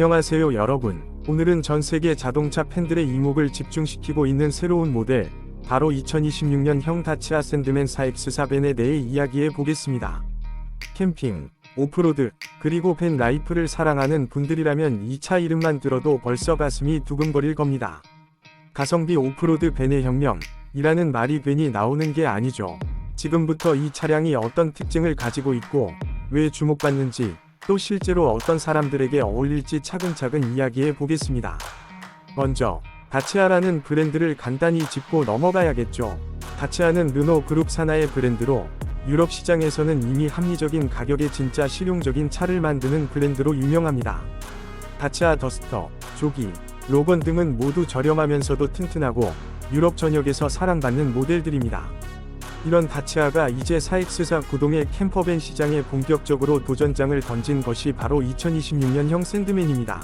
안녕하세요 여러분. 오늘은 전 세계 자동차 팬들의 이목을 집중시키고 있는 새로운 모델, 바로 2026년형 다치아 샌드맨 4X4 벤에 대해 이야기해 보겠습니다. 캠핑, 오프로드, 그리고 벤 라이프를 사랑하는 분들이라면 이 차 이름만 들어도 벌써 가슴이 두근거릴 겁니다. 가성비 오프로드 벤의 혁명이라는 말이 괜히 나오는 게 아니죠. 지금부터 이 차량이 어떤 특징을 가지고 있고, 왜 주목받는지, 또 실제로 어떤 사람들에게 어울릴지 차근차근 이야기해 보겠습니다. 먼저, 다치아라는 브랜드를 간단히 짚고 넘어가야겠죠. 다치아는 르노 그룹 산하의 브랜드로 유럽 시장에서는 이미 합리적인 가격에 진짜 실용적인 차를 만드는 브랜드로 유명합니다. 다치아 더스터, 조기, 로건 등은 모두 저렴하면서도 튼튼하고 유럽 전역에서 사랑받는 모델들입니다. 이런 다치아가 이제 4X4 구동의 캠퍼밴 시장에 본격적으로 도전장을 던진 것이 바로 2026년형 샌드맨입니다.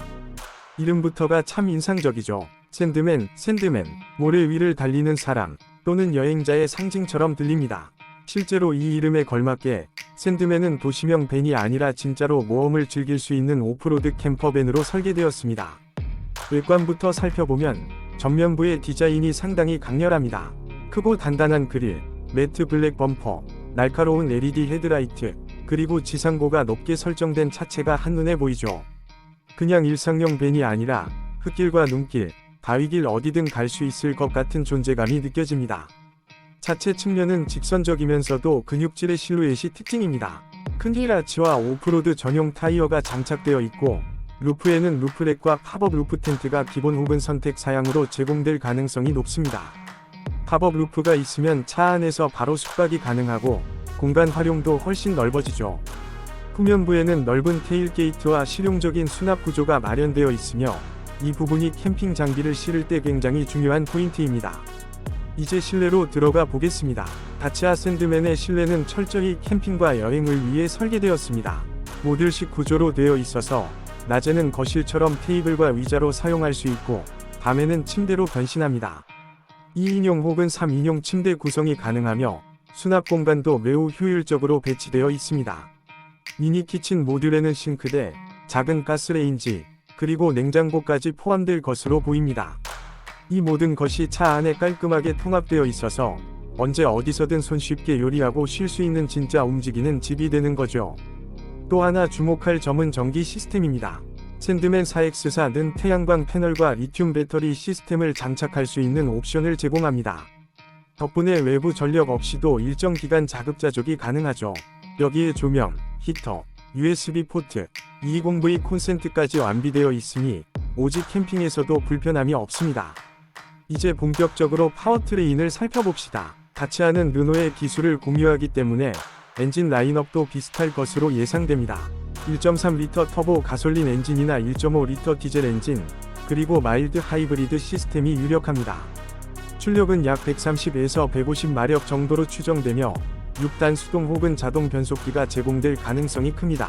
이름부터가 참 인상적이죠. 샌드맨, 샌드맨, 모래 위를 달리는 사람 또는 여행자의 상징처럼 들립니다. 실제로 이 이름에 걸맞게 샌드맨은 도시명 밴이 아니라 진짜로 모험을 즐길 수 있는 오프로드 캠퍼밴으로 설계되었습니다. 외관부터 살펴보면 전면부의 디자인이 상당히 강렬합니다. 크고 단단한 그릴, 매트 블랙 범퍼, 날카로운 LED 헤드라이트, 그리고 지상고가 높게 설정된 차체가 한눈에 보이죠. 그냥 일상용 밴이 아니라 흙길과 눈길, 바위길 어디든 갈 수 있을 것 같은 존재감이 느껴집니다. 차체 측면은 직선적이면서도 근육질의 실루엣이 특징입니다. 큰 휠아치와 오프로드 전용 타이어가 장착되어 있고 루프에는 루프렉과 팝업 루프 텐트가 기본 혹은 선택 사양으로 제공될 가능성이 높습니다. 팝업 루프가 있으면 차 안에서 바로 숙박이 가능하고 공간 활용도 훨씬 넓어지죠. 후면부에는 넓은 테일 게이트와 실용적인 수납 구조가 마련되어 있으며 이 부분이 캠핑 장비를 실을 때 굉장히 중요한 포인트입니다. 이제 실내로 들어가 보겠습니다. 다치아 샌드맨의 실내는 철저히 캠핑과 여행을 위해 설계되었습니다. 모듈식 구조로 되어 있어서 낮에는 거실처럼 테이블과 의자로 사용할 수 있고 밤에는 침대로 변신합니다. 2인용 혹은 3인용 침대 구성이 가능하며 수납 공간도 매우 효율적으로 배치되어 있습니다. 미니 키친 모듈에는 싱크대, 작은 가스레인지, 그리고 냉장고까지 포함될 것으로 보입니다. 이 모든 것이 차 안에 깔끔하게 통합되어 있어서 언제 어디서든 손쉽게 요리하고 쉴 수 있는 진짜 움직이는 집이 되는 거죠. 또 하나 주목할 점은 전기 시스템입니다. 샌드맨 4X4는 태양광 패널과 리튬 배터리 시스템을 장착할 수 있는 옵션을 제공합니다. 덕분에 외부 전력 없이도 일정 기간 자급자족이 가능하죠. 여기에 조명, 히터, USB 포트, 220V 콘센트까지 완비되어 있으니 오직 캠핑에서도 불편함이 없습니다. 이제 본격적으로 파워트레인을 살펴봅시다. 다치아는 르노의 기술을 공유하기 때문에 엔진 라인업도 비슷할 것으로 예상됩니다. 1.3리터 터보 가솔린 엔진이나 1.5리터 디젤 엔진, 그리고 마일드 하이브리드 시스템이 유력합니다. 출력은 약 130에서 150마력 정도로 추정되며 6단 수동 혹은 자동 변속기가 제공될 가능성이 큽니다.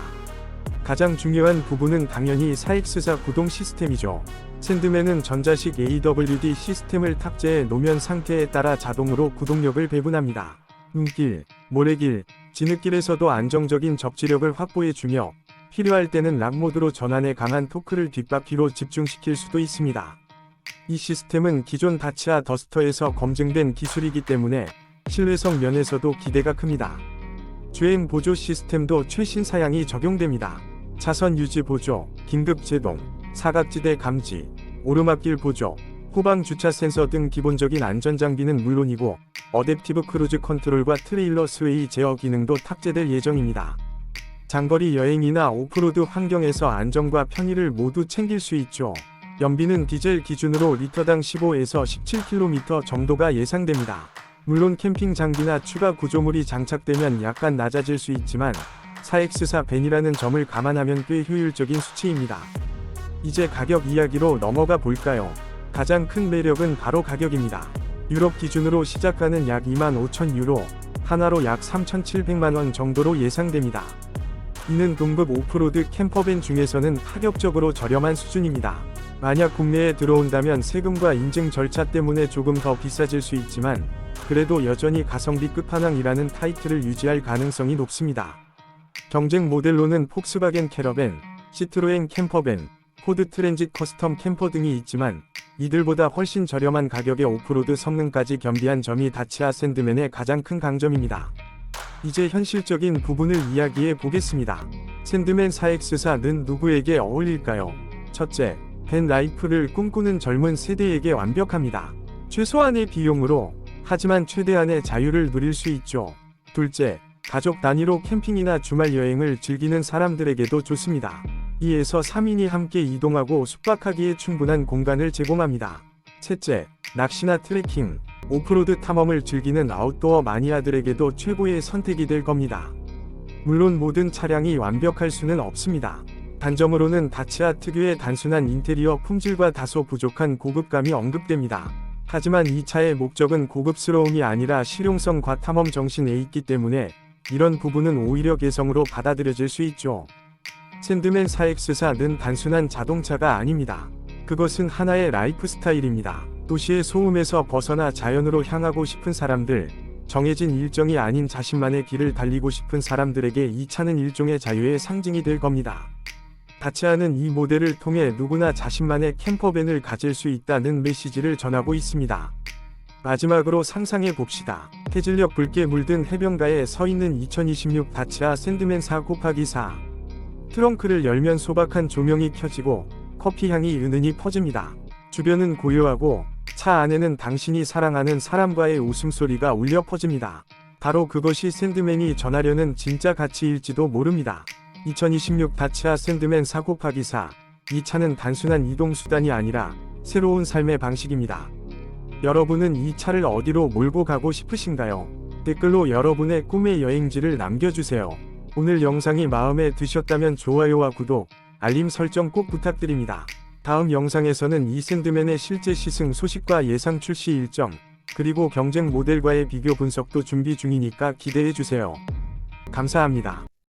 가장 중요한 부분은 당연히 4X4 구동 시스템이죠. 샌드맨은 전자식 AWD 시스템을 탑재해 노면 상태에 따라 자동으로 구동력을 배분합니다. 눈길, 모래길, 진흙길에서도 안정적인 접지력을 확보해주며 필요할 때는 락 모드로 전환해 강한 토크를 뒷바퀴로 집중시킬 수도 있습니다. 이 시스템은 기존 다치아 더스터에서 검증된 기술이기 때문에 신뢰성 면에서도 기대가 큽니다. 주행 보조 시스템도 최신 사양이 적용됩니다. 차선 유지 보조, 긴급 제동, 사각지대 감지, 오르막길 보조, 후방 주차 센서 등 기본적인 안전 장비는 물론이고 어댑티브 크루즈 컨트롤과 트레일러 스웨이 제어 기능도 탑재될 예정입니다. 장거리 여행이나 오프로드 환경에서 안정과 편의를 모두 챙길 수 있죠. 연비는 디젤 기준으로 리터당 15에서 17km 정도가 예상됩니다. 물론 캠핑 장비나 추가 구조물이 장착되면 약간 낮아질 수 있지만 4X4 벤이라는 점을 감안하면 꽤 효율적인 수치입니다. 이제 가격 이야기로 넘어가 볼까요? 가장 큰 매력은 바로 가격입니다. 유럽 기준으로 시작하는 약 25,000 유로, 하나로 약 3,700만원 정도로 예상됩니다. 이는 동급 오프로드 캠퍼밴 중에서는 파격적으로 저렴한 수준입니다. 만약 국내에 들어온다면 세금과 인증 절차 때문에 조금 더 비싸질 수 있지만 그래도 여전히 가성비 끝판왕이라는 타이틀을 유지할 가능성이 높습니다. 경쟁 모델로는 폭스바겐 캐러밴, 시트로엔 캠퍼밴, 포드 트랜짓 커스텀 캠퍼 등이 있지만 이들보다 훨씬 저렴한 가격에 오프로드 성능까지 겸비한 점이 다치아 샌드맨의 가장 큰 강점입니다. 이제 현실적인 부분을 이야기해 보겠습니다. 샌드맨 4X사는 누구에게 어울릴까요? 첫째, 벤 라이프를 꿈꾸는 젊은 세대에게 완벽합니다. 최소한의 비용으로 하지만 최대한의 자유를 누릴 수 있죠. 둘째, 가족 단위로 캠핑이나 주말 여행을 즐기는 사람들에게도 좋습니다. 2에서 3인이 함께 이동하고 숙박하기에 충분한 공간을 제공합니다. 셋째, 낚시나 트레킹, 오프로드 탐험을 즐기는 아웃도어 마니아들에게도 최고의 선택이 될 겁니다. 물론 모든 차량이 완벽할 수는 없습니다. 단점으로는 다치아 특유의 단순한 인테리어 품질과 다소 부족한 고급감이 언급됩니다. 하지만 이 차의 목적은 고급스러움이 아니라 실용성과 탐험 정신에 있기 때문에 이런 부분은 오히려 개성으로 받아들여질 수 있죠. 샌드맨 4X사는 단순한 자동차가 아닙니다. 그것은 하나의 라이프 스타일입니다. 도시의 소음에서 벗어나 자연으로 향하고 싶은 사람들, 정해진 일정이 아닌 자신만의 길을 달리고 싶은 사람들에게 이 차는 일종의 자유의 상징이 될 겁니다. 다치아는 이 모델을 통해 누구나 자신만의 캠퍼밴을 가질 수 있다는 메시지를 전하고 있습니다. 마지막으로 상상해 봅시다. 해질녘 붉게 물든 해변가에 서 있는 2026 다치아 샌드맨 4 곱하기 4. 트렁크를 열면 소박한 조명이 켜지고 커피 향이 은은히 퍼집니다. 주변은 고요하고 차 안에는 당신이 사랑하는 사람과의 웃음소리가 울려 퍼집니다. 바로 그것이 샌드맨이 전하려는 진짜 가치일지도 모릅니다. 2026 다치아 샌드맨 4 곱하기 4. 이 차는 단순한 이동수단이 아니라 새로운 삶의 방식입니다. 여러분은 이 차를 어디로 몰고 가고 싶으신가요? 댓글로 여러분의 꿈의 여행지를 남겨주세요. 오늘 영상이 마음에 드셨다면 좋아요와 구독, 알림 설정 꼭 부탁드립니다. 다음 영상에서는 이 샌드맨의 실제 시승 소식과 예상 출시 일정, 그리고 경쟁 모델과의 비교 분석도 준비 중이니까 기대해주세요. 감사합니다.